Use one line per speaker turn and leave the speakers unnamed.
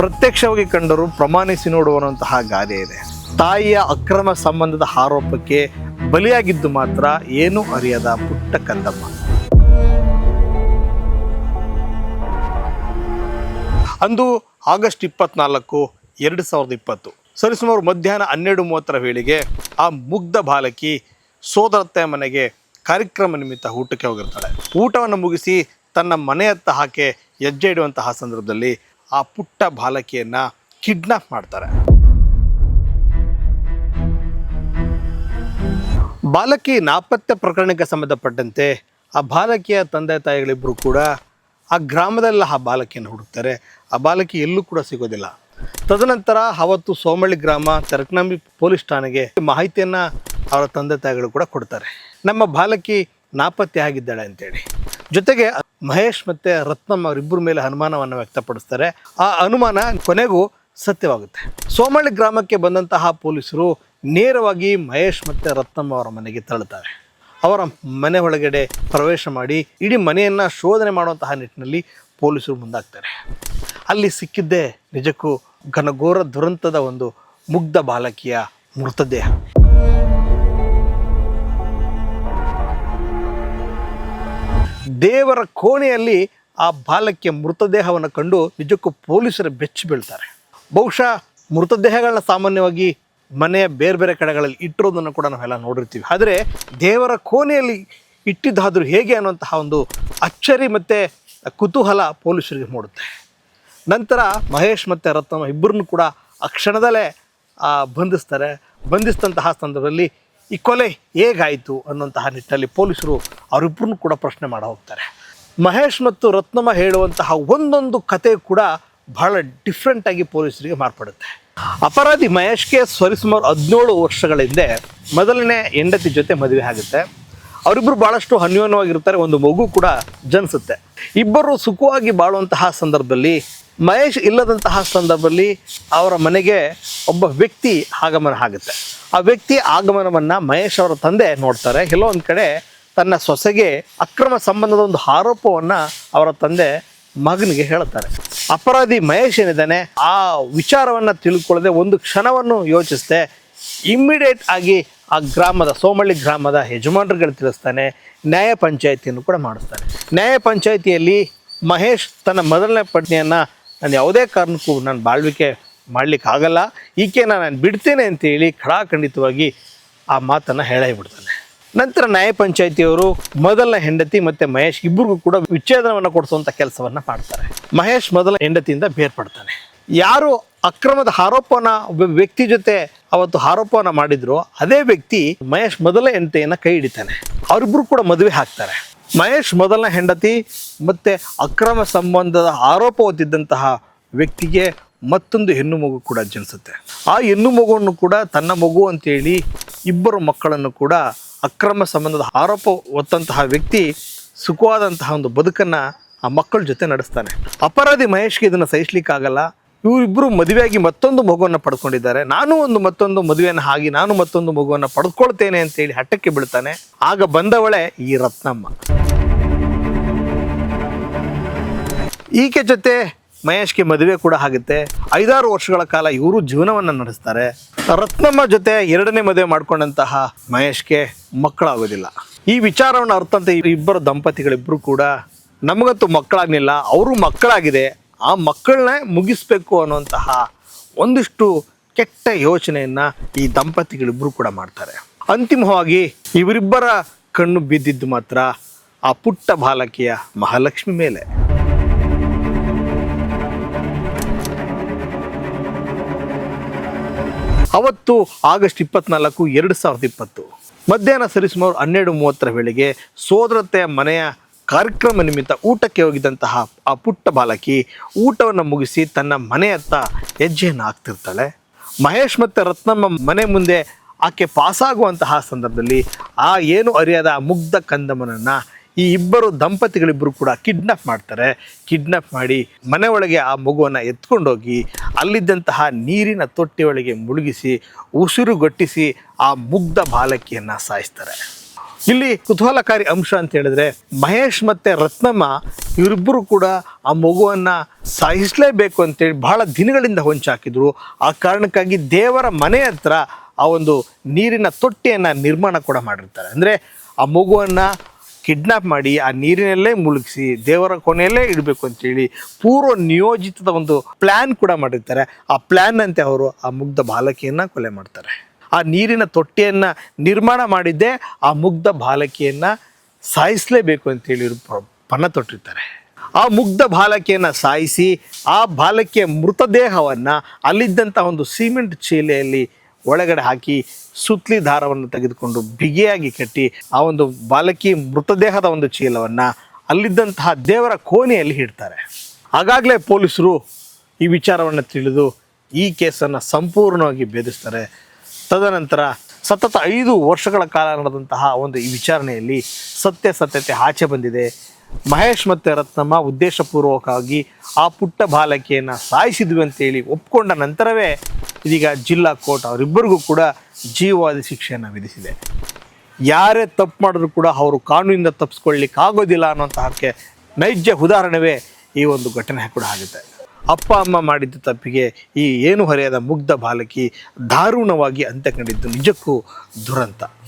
ಪ್ರತ್ಯಕ್ಷವಾಗಿ ಕಂಡರು ಪ್ರಮಾಣಿಸಿ ನೋಡುವಂತಹ ಗಾದೆ ಇದೆ. ತಾಯಿಯ ಅಕ್ರಮ ಸಂಬಂಧದ ಆರೋಪಕ್ಕೆ ಬಲಿಯಾಗಿದ್ದು ಮಾತ್ರ ಏನೂ ಅರಿಯದ ಪುಟ್ಟ ಕಂದಮ್ಮ ಅಂದು ಆಗಸ್ಟ್ ಇಪ್ಪತ್ನಾಲ್ಕು, ಎರಡು ಸಾವಿರದ ಇಪ್ಪತ್ತು, ಸರಿಸುಮಾರು ಮಧ್ಯಾಹ್ನ ಹನ್ನೆರಡು ಮೂವತ್ತರ ವೇಳೆಗೆ ಆ ಮುಗ್ಧ ಬಾಲಕಿ ಸೋದರತ್ತೆ ಮನೆಗೆ ಕಾರ್ಯಕ್ರಮ ನಿಮಿತ್ತ ಊಟಕ್ಕೆ ಹೋಗಿರ್ತಾಳೆ. ಊಟವನ್ನು ಮುಗಿಸಿ ತನ್ನ ಮನೆಯತ್ತ ಹಾಕಿ ಹೆಜ್ಜೆ ಇಡುವಂತಹ ಸಂದರ್ಭದಲ್ಲಿ ಆ ಪುಟ್ಟ ಬಾಲಕಿಯನ್ನು ಕಿಡ್ನಾಪ್ ಮಾಡ್ತಾರೆ. ಬಾಲಕಿ ನಾಪತ್ತೆ ಪ್ರಕರಣಕ್ಕೆ ಸಂಬಂಧಪಟ್ಟಂತೆ ಆ ಬಾಲಕಿಯ ತಂದೆ ತಾಯಿಗಳಿಬ್ಬರು ಕೂಡ ಆ ಗ್ರಾಮದಲ್ಲಿ ಆ ಬಾಲಕಿಯನ್ನು ಹುಡುಕ್ತಾರೆ. ಆ ಬಾಲಕಿ ಎಲ್ಲೂ ಕೂಡ ಸಿಗೋದಿಲ್ಲ. ತದನಂತರ ಅವತ್ತು ಸೋಮಳ್ಳಿ ಗ್ರಾಮ, ತೆರಕನಂಬಿ ಪೊಲೀಸ್ ಠಾಣೆಗೆ ಮಾಹಿತಿಯನ್ನು ಅವರ ತಂದೆ ತಾಯಿಗಳು ಕೂಡ ಕೊಡ್ತಾರೆ. ನಮ್ಮ ಬಾಲಕಿ ನಾಪತ್ತೆ ಆಗಿದ್ದಾಳೆ ಅಂತೇಳಿ. ಜೊತೆಗೆ ಮಹೇಶ್ ಮತ್ತು ರತ್ನಮ್ಮ ಅವರಿಬ್ಬರ ಮೇಲೆ ಅನುಮಾನವನ್ನು ವ್ಯಕ್ತಪಡಿಸ್ತಾರೆ. ಆ ಅನುಮಾನ ಕೊನೆಗೂ ಸತ್ಯವಾಗುತ್ತೆ. ಸೋಮಳ್ಳಿ ಗ್ರಾಮಕ್ಕೆ ಬಂದಂತಹ ಪೊಲೀಸರು ನೇರವಾಗಿ ಮಹೇಶ್ ಮತ್ತು ರತ್ನಮ್ಮ ಅವರ ಮನೆಗೆ ತೆರಳುತ್ತಾರೆ. ಅವರ ಮನೆ ಒಳಗಡೆ ಪ್ರವೇಶ ಮಾಡಿ ಇಡೀ ಮನೆಯನ್ನು ಶೋಧನೆ ಮಾಡುವಂತಹ ನಿಟ್ಟಿನಲ್ಲಿ ಪೊಲೀಸರು ಮುಂದಾಗ್ತಾರೆ. ಅಲ್ಲಿ ಸಿಕ್ಕಿದ್ದೇ ನಿಜಕ್ಕೂ ಘನಘೋರ ದುರಂತದ ಒಂದು ಮುಗ್ಧ ಬಾಲಕಿಯ ಮೃತದೇಹ. ದೇವರ ಕೋಣೆಯಲ್ಲಿ ಆ ಬಾಲಕಿಯ ಮೃತದೇಹವನ್ನು ಕಂಡು ನಿಜಕ್ಕೂ ಪೊಲೀಸರು ಬೆಚ್ಚಿ ಬೀಳ್ತಾರೆ. ಬಹುಶಃ ಮೃತದೇಹಗಳನ್ನ ಸಾಮಾನ್ಯವಾಗಿ ಮನೆಯ ಬೇರೆ ಬೇರೆ ಕಡೆಗಳಲ್ಲಿ ಇಟ್ಟಿರೋದನ್ನು ಕೂಡ ನಾವೆಲ್ಲ ನೋಡಿರ್ತೀವಿ. ಆದರೆ ದೇವರ ಕೋಣೆಯಲ್ಲಿ ಇಟ್ಟಿದ್ದಾದರೂ ಹೇಗೆ ಅನ್ನುವಂತಹ ಒಂದು ಅಚ್ಚರಿ ಮತ್ತು ಕುತೂಹಲ ಪೊಲೀಸರಿಗೆ ಮೂಡುತ್ತೆ. ನಂತರ ಮಹೇಶ್ ಮತ್ತು ರತ್ನಮ್ಮ ಇಬ್ಬರನ್ನು ಕೂಡ ಆ ಕ್ಷಣದಲ್ಲೇ ಬಂಧಿಸ್ತಾರೆ. ಬಂಧಿಸಿದಂತಹ ಸಂದರ್ಭದಲ್ಲಿ ಈ ಕೊಲೆ ಹೇಗಾಯಿತು ಅನ್ನುವಂತಹ ನಿಟ್ಟಿನಲ್ಲಿ ಪೊಲೀಸರು ಅವರಿಬ್ಬರನ್ನು ಕೂಡ ಪ್ರಶ್ನೆ ಮಾಡ ಹೋಗ್ತಾರೆ. ಮಹೇಶ್ ಮತ್ತು ರತ್ನಮ್ಮ ಹೇಳುವಂತಹ ಒಂದೊಂದು ಕತೆ ಕೂಡ ಬಹಳ ಡಿಫ್ರೆಂಟಾಗಿ ಪೊಲೀಸರಿಗೆ ಮಾರ್ಪಡುತ್ತೆ. ಅಪರಾಧಿ ಮಹೇಶ್ಗೆ ಸರಿಸುಮಾರು ಹದಿನೇಳು ವರ್ಷಗಳ ಹಿಂದೆ ಮೊದಲನೇ ಹೆಂಡತಿ ಜೊತೆ ಮದುವೆ ಆಗುತ್ತೆ. ಅವರಿಬ್ಬರು ಭಾಳಷ್ಟು ಅನ್ಯೋನ್ಯವಾಗಿರ್ತಾರೆ ಒಂದು ಮಗು ಕೂಡ ಜನಿಸುತ್ತೆ. ಇಬ್ಬರು ಸುಖವಾಗಿ ಬಾಳುವಂತಹ ಸಂದರ್ಭದಲ್ಲಿ ಮಹೇಶ್ ಇಲ್ಲದಂತಹ ಸಂದರ್ಭದಲ್ಲಿ ಅವರ ಮನೆಗೆ ಒಬ್ಬ ವ್ಯಕ್ತಿ ಆಗಮನ ಆಗುತ್ತೆ. ಆ ವ್ಯಕ್ತಿ ಆಗಮನವನ್ನು ಮಹೇಶ್ ಅವರ ತಂದೆ ನೋಡ್ತಾರೆ. ಕೆಲವೊಂದು ಕಡೆ ತನ್ನ ಸೊಸೆಗೆ ಅಕ್ರಮ ಸಂಬಂಧದ ಒಂದು ಆರೋಪವನ್ನು ಅವರ ತಂದೆ ಮಗನಿಗೆ ಹೇಳ್ತಾರೆ ಅಪರಾಧಿ ಮಹೇಶ್ ಏನಿದ್ದಾನೆ, ಆ ವಿಚಾರವನ್ನು ತಿಳ್ಕೊಳ್ಳದೆ ಒಂದು ಕ್ಷಣವನ್ನು ಯೋಚಿಸದೆ, ಇಮ್ಮಿಡಿಯೇಟ್ ಆಗಿ ಆ ಗ್ರಾಮದ ಸೋಮಳ್ಳಿ ಗ್ರಾಮದ ಯಜಮಾನರುಗಳು ತಿಳಿಸ್ತಾನೆ, ನ್ಯಾಯ ಪಂಚಾಯಿತಿಯನ್ನು ಕೂಡ ಮಾಡಿಸ್ತಾನೆ. ನ್ಯಾಯ ಪಂಚಾಯಿತಿಯಲ್ಲಿ ಮಹೇಶ್ ತನ್ನ ಮೊದಲನೇ ಪತ್ನಿಯನ್ನು, ನಾನು ಯಾವುದೇ ಕಾರಣಕ್ಕೂ ನಾನು ಬಾಳ್ವಿಕೆ ಮಾಡಲಿಕ್ಕೆ ಆಗಲ್ಲ ಈಕೆನ ನಾನು ಬಿಡ್ತೇನೆ ಅಂತೇಳಿ ಖಡಾಖಂಡಿತವಾಗಿ ಆ ಮಾತನ್ನು ಹೇಳೇ ಬಿಡ್ತಾನೆ ನಂತರ ನ್ಯಾಯ ಪಂಚಾಯಿತಿಯವರು ಮೊದಲ ಹೆಂಡತಿ ಮತ್ತು ಮಹೇಶ್ ಇಬ್ಬರಿಗೂ ಕೂಡ ವಿಚ್ಛೇದನವನ್ನು ಕೊಡಿಸುವಂಥ ಕೆಲಸವನ್ನು ಮಾಡ್ತಾರೆ. ಮಹೇಶ್ ಮೊದಲ ಹೆಂಡತಿಯಿಂದ ಬೇರ್ಪಡ್ತಾನೆ. ಯಾರು ಅಕ್ರಮದ ಆರೋಪನ ವ್ಯಕ್ತಿ ಜೊತೆ ಅವತ್ತು ಆರೋಪವನ್ನು ಮಾಡಿದ್ರು ಅದೇ ವ್ಯಕ್ತಿ ಮಹೇಶ್ ಮೊದಲ ಹೆಂಡತಿಯನ್ನು ಕೈ ಹಿಡಿತಾನೆ. ಅವರಿಬ್ಬರು ಕೂಡ ಮದುವೆ ಹಾಕ್ತಾರೆ ಮಹೇಶ್ ಮೊದಲನೇ ಹೆಂಡತಿ ಮತ್ತು ಅಕ್ರಮ ಸಂಬಂಧದ ಆರೋಪ ಹೊತ್ತಿದ್ದಂತಹ ವ್ಯಕ್ತಿಗೆ ಮತ್ತೊಂದು ಹೆಣ್ಣು ಮಗು ಕೂಡ ಜನಿಸುತ್ತೆ. ಆ ಹೆಣ್ಣು ಮಗುವನ್ನು ಕೂಡ ತನ್ನ ಮಗು ಅಂತೇಳಿ ಇಬ್ಬರು ಮಕ್ಕಳನ್ನು ಕೂಡ ಅಕ್ರಮ ಸಂಬಂಧದ ಆರೋಪ ಹೊತ್ತಂತಹ ವ್ಯಕ್ತಿ ಸುಖವಾದಂತಹ ಒಂದು ಬದುಕನ್ನು ಆ ಮಕ್ಕಳ ಜೊತೆ ನಡೆಸ್ತಾನೆ. ಅಪರಾಧಿ ಮಹೇಶ್ಗೆ ಇದನ್ನು ಸಹಿಸ್ಲಿಕ್ಕಾಗಲ್ಲ. ಇವರಿಬ್ಬರು ಮದುವೆಯಾಗಿ ಮತ್ತೊಂದು ಮಗುವನ್ನು ಪಡ್ಕೊಂಡಿದ್ದಾರೆ. ನಾನು ಒಂದು ಮತ್ತೊಂದು ಮದುವೆಯನ್ನು ಹಾಗೆ ನಾನು ಮತ್ತೊಂದು ಮಗುವನ್ನು ಪಡ್ಕೊಳ್ತೇನೆ ಅಂತೇಳಿ ಹಠಕ್ಕೆ ಬೀಳ್ತಾನೆ. ಆಗ ಬಂದವಳೆ ಈ ರತ್ನಮ್ಮ. ಈಕೆ ಜೊತೆ ಮಹೇಶ್ಗೆ ಮದುವೆ ಕೂಡ ಆಗುತ್ತೆ. ಐದಾರು ವರ್ಷಗಳ ಕಾಲ ಇವರು ಜೀವನವನ್ನು ನಡೆಸ್ತಾರೆ. ರತ್ನಮ್ಮ ಜೊತೆ ಎರಡನೇ ಮದುವೆ ಮಾಡ್ಕೊಂಡಂತಹ ಮಹೇಶ್ಗೆ ಮಕ್ಕಳಾಗೋದಿಲ್ಲ. ಈ ವಿಚಾರವನ್ನು ಅರ್ಥಂತ ಇಬ್ಬರು ದಂಪತಿಗಳಿಬ್ಬರು ಕೂಡ ನಮಗಂತೂ ಮಕ್ಕಳಾಗಲಿಲ್ಲ, ಅವರು ಮಕ್ಕಳಾಗಿದೆ, ಆ ಮಕ್ಕಳನ್ನೇ ಮುಗಿಸ್ಬೇಕು ಅನ್ನುವಂತಹ ಒಂದಿಷ್ಟು ಕೆಟ್ಟ ಯೋಚನೆಯನ್ನು ಈ ದಂಪತಿಗಳಿಬ್ಬರು ಕೂಡ ಮಾಡ್ತಾರೆ. ಅಂತಿಮವಾಗಿ ಇವರಿಬ್ಬರ ಕಣ್ಣು ಬಿದ್ದಿದ್ದು ಮಾತ್ರ ಆ ಪುಟ್ಟ ಬಾಲಕಿಯ ಮಹಾಲಕ್ಷ್ಮಿ ಮೇಲೆ. ಅವತ್ತು ಆಗಸ್ಟ್ ಇಪ್ಪತ್ನಾಲ್ಕು, ಎರಡು ಸಾವಿರದ ಇಪ್ಪತ್ತು. ಮಧ್ಯಾಹ್ನ ಸರಿಸುಮಾರು ಹನ್ನೆರಡು ಮೂವತ್ತರ ವೇಳೆಗೆ ಸೋದರತೆಯ ಮನೆಯ ಕಾರ್ಯಕ್ರಮ ನಿಮಿತ್ತ ಊಟಕ್ಕೆ ಹೋಗಿದ್ದಂತಹ ಆ ಪುಟ್ಟ ಬಾಲಕಿ ಊಟವನ್ನು ಮುಗಿಸಿ ತನ್ನ ಮನೆಯತ್ತ ಹೆಜ್ಜೆಯನ್ನು ಹಾಕ್ತಿರ್ತಾಳೆ. ಮಹೇಶ್ ಮತ್ತು ರತ್ನಮ್ಮ ಮನೆ ಮುಂದೆ ಆಕೆ ಪಾಸಾಗುವಂತಹ ಸಂದರ್ಭದಲ್ಲಿ ಆ ಏನು ಅರಿಯದ ಮುಗ್ಧ ಕಂದಮ್ಮನನ್ನು ಈ ಇಬ್ಬರು ದಂಪತಿಗಳಿಬ್ಬರು ಕೂಡ ಕಿಡ್ನಾಪ್ ಮಾಡ್ತಾರೆ. ಕಿಡ್ನಾಪ್ ಮಾಡಿ ಮನೆ ಒಳಗೆ ಆ ಮಗುವನ್ನು ಎತ್ಕೊಂಡೋಗಿ ಅಲ್ಲಿದ್ದಂತಹ ನೀರಿನ ತೊಟ್ಟಿ ಒಳಗೆ ಮುಳುಗಿಸಿ ಉಸಿರುಗಟ್ಟಿಸಿ ಆ ಮುಗ್ಧ ಬಾಲಕಿಯನ್ನು ಸಾಯಿಸ್ತಾರೆ. ಇಲ್ಲಿ ಕುತೂಹಲಕಾರಿ ಅಂಶ ಅಂತ ಹೇಳಿದ್ರೆ ಮಹೇಶ್ ಮತ್ತೆ ರತ್ನಮ್ಮ ಇವರಿಬ್ಬರು ಕೂಡ ಆ ಮಗುವನ್ನ ಸಾಯಿಸಲೇಬೇಕು ಅಂತೇಳಿ ಬಹಳ ದಿನಗಳಿಂದ ಹೊಂಚಾಕಿದ್ರು. ಆ ಕಾರಣಕ್ಕಾಗಿ ದೇವರ ಮನೆ ಹತ್ರ ಆ ಒಂದು ನೀರಿನ ತೊಟ್ಟಿಯನ್ನು ನಿರ್ಮಾಣ ಕೂಡ ಮಾಡಿರ್ತಾರೆ. ಅಂದ್ರೆ ಆ ಮಗುವನ್ನ ಕಿಡ್ನಾಪ್ ಮಾಡಿ ಆ ನೀರಿನಲ್ಲೇ ಮುಳುಗಿಸಿ ದೇವರ ಕೊನೆಯಲ್ಲೇ ಇಡಬೇಕು ಅಂತೇಳಿ ಪೂರ್ವ ನಿಯೋಜಿತದ ಒಂದು ಪ್ಲ್ಯಾನ್ ಕೂಡ ಮಾಡಿರ್ತಾರೆ. ಆ ಪ್ಲ್ಯಾನ್ನಂತೆ ಅವರು ಆ ಮುಗ್ಧ ಬಾಲಕಿಯನ್ನು ಕೊಲೆ ಮಾಡ್ತಾರೆ. ಆ ನೀರಿನ ತೊಟ್ಟಿಯನ್ನು ನಿರ್ಮಾಣ ಮಾಡಿದ್ದೇ ಆ ಮುಗ್ಧ ಬಾಲಕಿಯನ್ನು ಸಾಯಿಸಲೇಬೇಕು ಅಂತೇಳಿ ಪಣ ತೊಟ್ಟಿರ್ತಾರೆ. ಆ ಮುಗ್ಧ ಬಾಲಕಿಯನ್ನು ಸಾಯಿಸಿ ಆ ಬಾಲಕಿಯ ಮೃತದೇಹವನ್ನು ಅಲ್ಲಿದ್ದಂಥ ಒಂದು ಸಿಮೆಂಟ್ ಚೀಲೆಯಲ್ಲಿ ಒಳಗಡೆ ಹಾಕಿ ಸುತ್ತಲಿ ದಾರವನ್ನು ತೆಗೆದುಕೊಂಡು ಬಿಗಿಯಾಗಿ ಕಟ್ಟಿ ಆ ಒಂದು ಬಾಲಕಿ ಮೃತದೇಹದ ಒಂದು ಚೀಲವನ್ನು ಅಲ್ಲಿದ್ದಂತಹ ದೇವರ ಕೋಣೆಯಲ್ಲಿ ಇಡ್ತಾರೆ. ಆಗಾಗಲೇ ಪೊಲೀಸರು ಈ ವಿಚಾರವನ್ನು ತಿಳಿದು ಈ ಕೇಸನ್ನು ಸಂಪೂರ್ಣವಾಗಿ ಭೇದಿಸ್ತಾರೆ. ತದನಂತರ ಸತತ ಐದು ವರ್ಷಗಳ ಕಾಲ ನಡೆದಂತಹ ಒಂದು ಈ ವಿಚಾರಣೆಯಲ್ಲಿ ಸತ್ಯಾಸತ್ಯತೆ ಆಚೆ ಬಂದಿದೆ. ಮಹೇಶ್ ಮತ್ತು ರತ್ನಮ್ಮ ಉದ್ದೇಶಪೂರ್ವಕವಾಗಿ ಆ ಪುಟ್ಟ ಬಾಲಕಿಯನ್ನು ಸಾಯಿಸಿದ್ವಿ ಅಂತೇಳಿ ಒಪ್ಕೊಂಡ ನಂತರವೇ ಇದೀಗ ಜಿಲ್ಲಾ ಕೋರ್ಟ್ ಅವರಿಬ್ಬರಿಗೂ ಕೂಡ ಜೀವವಾದಿ ಶಿಕ್ಷೆಯನ್ನು ವಿಧಿಸಿದೆ. ಯಾರೇ ತಪ್ಪು ಮಾಡಿದ್ರು ಕೂಡ ಅವರು ಕಾನೂನಿಂದ ತಪ್ಪಿಸ್ಕೊಳ್ಳಿಕ್ಕೆ ಆಗೋದಿಲ್ಲ ಅನ್ನೋಂತಹಕ್ಕೆ ನೈಜ ಉದಾಹರಣೆವೇ ಈ ಒಂದು ಘಟನೆ ಕೂಡ ಆಗುತ್ತೆ. ಅಪ್ಪ, ಅಮ್ಮ ಮಾಡಿದ್ದ ತಪ್ಪಿಗೆ ಈ ಏನು ಹೊರೆಯದ ಮುಗ್ಧ ಬಾಲಕಿ ದಾರುಣವಾಗಿ ಅಂತ್ಯ ಕಂಡಿದ್ದು ನಿಜಕ್ಕೂ ದುರಂತ.